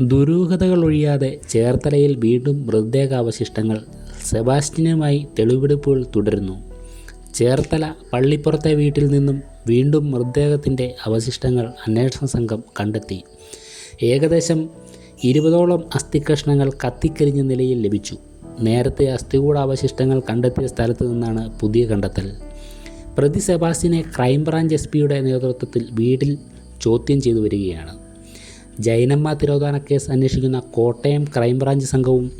ദുരൂഹതകൾ ഒഴിയാതെ ചേർത്തലയിൽ വീണ്ടും മൃതദേഹാവശിഷ്ടങ്ങൾ സെബാസ്റ്റിനുമായി തെളിവെടുപ്പുകൾ തുടരുന്നു. ചേർത്തല പള്ളിപ്പുറത്തെ വീട്ടിൽ നിന്നും വീണ്ടും മൃതദേഹത്തിന്റെ അവശിഷ്ടങ്ങൾ അന്വേഷണ സംഘം കണ്ടെത്തി. ഏകദേശം ഇരുപതോളം അസ്ഥികഷ്ണങ്ങൾ കത്തിക്കരിഞ്ഞ നിലയിൽ ലഭിച്ചു. നേരത്തെ അസ്ഥികൂട അവശിഷ്ടങ്ങൾ കണ്ടെത്തിയ സ്ഥലത്തു നിന്നാണ് പുതിയ കണ്ടെത്തൽ. പ്രതി സെബാസ്റ്റിനെ ക്രൈംബ്രാഞ്ച് എസ് പിയുടെ നേതൃത്വത്തിൽ വീട്ടിൽ ചോദ്യം ചെയ്തു വരികയാണ്. ജൈനമ്മ തിരോധാന കേസ് അന്വേഷിക്കുന്ന കോട്ടയം ക്രൈംബ്രാഞ്ച് സംഘവും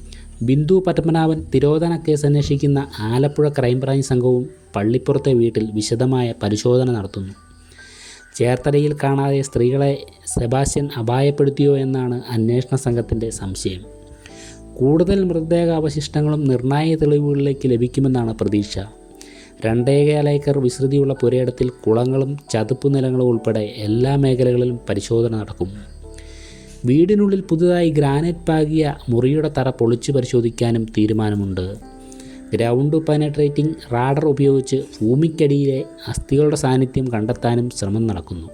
ബിന്ദു പത്മനാഭൻ തിരോധാന കേസ് അന്വേഷിക്കുന്ന ആലപ്പുഴ ക്രൈംബ്രാഞ്ച് സംഘവും പള്ളിപ്പുറത്തെ വീട്ടിൽ വിശദമായ പരിശോധന നടത്തുന്നു. ചേർത്തലയിൽ കാണാതെ സ്ത്രീകളെ സെബാസ്റ്റ്യൻ അപായപ്പെടുത്തിയോ എന്നാണ് അന്വേഷണ സംഘത്തിന്റെ സംശയം. കൂടുതൽ മൃതദേഹ അവശിഷ്ടങ്ങളും നിർണായക തെളിവുകളിലേക്ക് ലഭിക്കുമെന്നാണ് പ്രതീക്ഷ. രണ്ടേകാലേക്കർ വിസ്തൃതിയുള്ള പുരയിടത്തിൽ കുളങ്ങളും ചതുപ്പ് നിലങ്ങളും ഉൾപ്പെടെ എല്ലാ മേഖലകളിലും പരിശോധന നടക്കും വീടിനുള്ളിൽ പുതുതായി ഗ്രാനൈറ്റ് പാകിയ മുറിയുടെ തറ പൊളിച്ചു പരിശോധിക്കാനും തീരുമാനമുണ്ട്. ഗ്രൗണ്ട് പെനട്രേറ്റിംഗ് റാഡർ ഉപയോഗിച്ച് ഭൂമിക്കടിയിലെ അസ്ഥികളുടെ സാന്നിധ്യം കണ്ടെത്താനും ശ്രമം നടക്കുന്നു.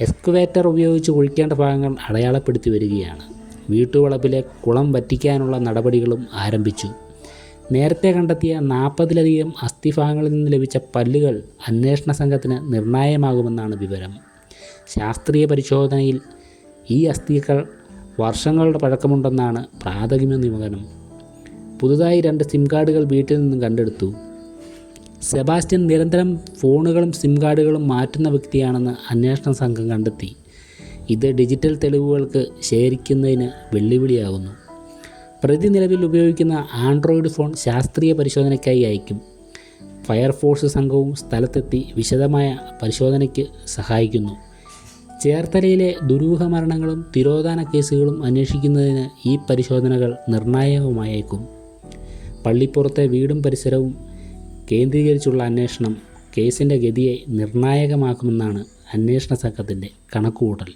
എക്സ്കുവേറ്റർ ഉപയോഗിച്ച് കുഴിക്കേണ്ട ഭാഗങ്ങൾ അടയാളപ്പെടുത്തി വരികയാണ്. വീട്ടുവളപ്പിലെ കുളം വറ്റിക്കാനുള്ള നടപടികളും ആരംഭിച്ചു. നേരത്തെ കണ്ടെത്തിയ നാൽപ്പതിലധികം അസ്ഥിഭാഗങ്ങളിൽ നിന്ന് ലഭിച്ച പല്ലുകൾ അന്വേഷണ സംഘത്തിന് നിർണായകമാകുമെന്നാണ് വിവരം. ശാസ്ത്രീയ പരിശോധനയിൽ ഈ അസ്ഥികൾ വർഷങ്ങളുടെ പഴക്കമുണ്ടെന്നാണ് പ്രാഥമിക നിഗമനം. പുതുതായി രണ്ട് സിം കാർഡുകൾ വീട്ടിൽ നിന്നും കണ്ടെടുത്തു. സെബാസ്റ്റ്യൻ നിരന്തരം ഫോണുകളും സിം കാർഡുകളും മാറ്റുന്ന വ്യക്തിയാണെന്ന് അന്വേഷണ സംഘം കണ്ടെത്തി. ഇത് ഡിജിറ്റൽ തെളിവുകൾക്ക് ശേഖരിക്കുന്നതിന് വെല്ലുവിളിയാകുന്നു പ്രതി നിലവിൽ ഉപയോഗിക്കുന്ന ആൻഡ്രോയിഡ് ഫോൺ ശാസ്ത്രീയ പരിശോധനയ്ക്കായി അയക്കും. ഫയർഫോഴ്സ് സംഘവും സ്ഥലത്തെത്തി വിശദമായ പരിശോധനയ്ക്ക് സഹായിക്കുന്നു. ചേർത്തലയിലെ ദുരൂഹ മരണങ്ങളും തിരോധാന കേസുകളും അന്വേഷിക്കുന്നതിന് ഈ പരിശോധനകൾ നിർണായകമായേക്കും പള്ളിപ്പുറത്തെ വീടും പരിസരവും കേന്ദ്രീകരിച്ചുള്ള അന്വേഷണം കേസിന്റെ ഗതിയെ നിർണായകമാക്കുമെന്നാണ് അന്വേഷണ സംഘത്തിന്റെ കണക്കുകൂട്ടൽ.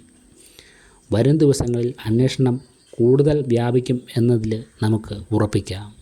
വരും ദിവസങ്ങളിൽ അന്വേഷണം കൂടുതൽ വ്യാപിക്കും എന്നതിൽ നമുക്ക് ഉറപ്പിക്കാം.